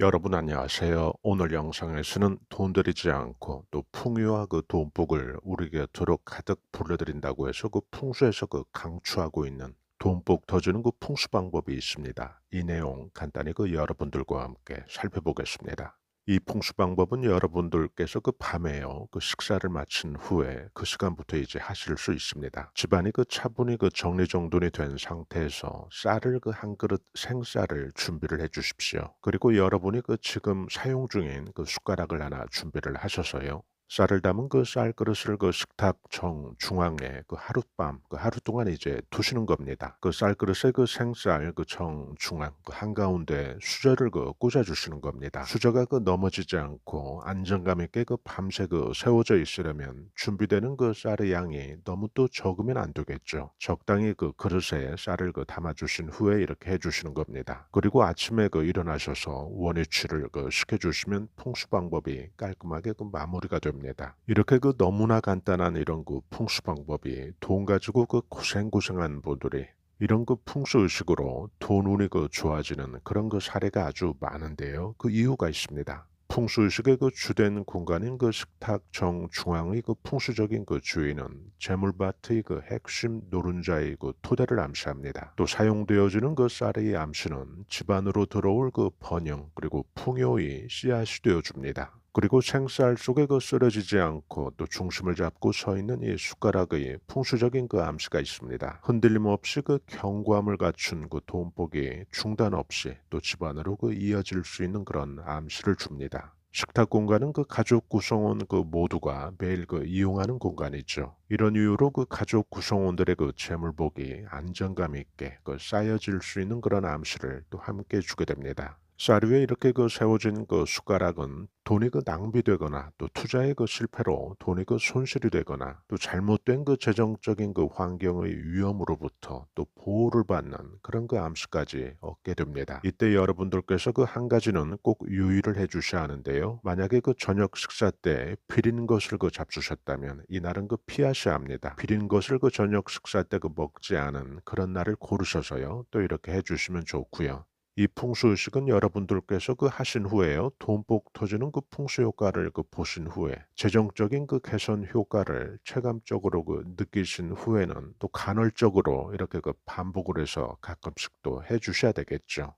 여러분 안녕하세요. 오늘 영상에서는 돈 들이지 않고 또 풍요와 그 돈복을 우리 곁으로 가득 불러들인다고 해서 그 풍수에서 그 강추하고 있는 돈복 터주는 그 풍수 방법이 있습니다. 이 내용 간단히 그 여러분들과 함께 살펴보겠습니다. 이 풍수 방법은 여러분들께서 그 밤에요. 그 식사를 마친 후에 그 시간부터 이제 하실 수 있습니다. 집안이 그 차분히 그 정리정돈이 된 상태에서 쌀을 그 한 그릇 생쌀을 준비를 해 주십시오. 그리고 여러분이 그 지금 사용 중인 그 숟가락을 하나 준비를 하셔서요. 쌀을 담은 그 쌀그릇을 그 식탁 정 중앙에 그 하룻밤 그 하루 동안 이제 두시는 겁니다. 그 쌀그릇에 그 생쌀 그정 중앙 그 한가운데 수저를 그 꽂아 주시는 겁니다. 수저가 그 넘어지지 않고 안정감 있게 그 밤새 그 세워져 있으려면 준비되는 그 쌀의 양이 너무 또 적으면 안 되겠죠. 적당히 그 그릇에 쌀을 그 담아 주신 후에 이렇게 해 주시는 겁니다. 그리고 아침에 그 일어나셔서 원위치를 그 시켜 주시면 풍수 방법이 깔끔하게 그 마무리가 됩니다. 됩니다. 이렇게 그 너무나 간단한 이런 그 풍수 방법이 돈 가지고 그 고생고생한 분들이 이런 그 풍수 의식으로 돈 운이 그 좋아지는 그런 그 사례가 아주 많은데요. 그 이유가 있습니다. 풍수 의식의 그 주된 공간인 그 식탁 정 중앙의 그 풍수적인 그 주인은 재물밭의 그 핵심 노른자의 그 토대를 암시합니다. 또 사용되어지는 그 쌀의 암시는 집안으로 들어올 그 번영 그리고 풍요의 씨앗이 되어 줍니다. 그리고 생쌀 속에 그 쓰러지지 않고 또 중심을 잡고 서 있는 이 숟가락의 풍수적인 그 암시가 있습니다. 흔들림 없이 그 경과함을 갖춘 그 돈복이 중단 없이 또 집안으로 그 이어질 수 있는 그런 암시를 줍니다. 식탁 공간은 그 가족 구성원 그 모두가 매일 그 이용하는 공간이죠. 이런 이유로 그 가족 구성원들의 그 재물복이 안정감 있게 그 쌓여질 수 있는 그런 암시를 또 함께 주게 됩니다. 쌀 위에 이렇게 그 세워진 그 숟가락은 돈이 그 낭비되거나 또 투자의 그 실패로 돈이 그 손실이 되거나 또 잘못된 그 재정적인 그 환경의 위험으로부터 또 보호를 받는 그런 그 암시까지 얻게 됩니다. 이때 여러분들께서 그 한 가지는 꼭 유의를 해 주셔야 하는데요. 만약에 그 저녁 식사 때 비린 것을 그 잡수셨다면 이날은 그 피하셔야 합니다. 비린 것을 그 저녁 식사 때 그 먹지 않은 그런 날을 고르셔서요. 또 이렇게 해 주시면 좋고요. 이 풍수의식은 여러분들께서 그 하신 후에요. 돈복 터지는 그 풍수 효과를 그 보신 후에 재정적인 그 개선 효과를 체감적으로 그 느끼신 후에는 또 간헐적으로 이렇게 그 반복을 해서 가끔씩 또 해 주셔야 되겠죠.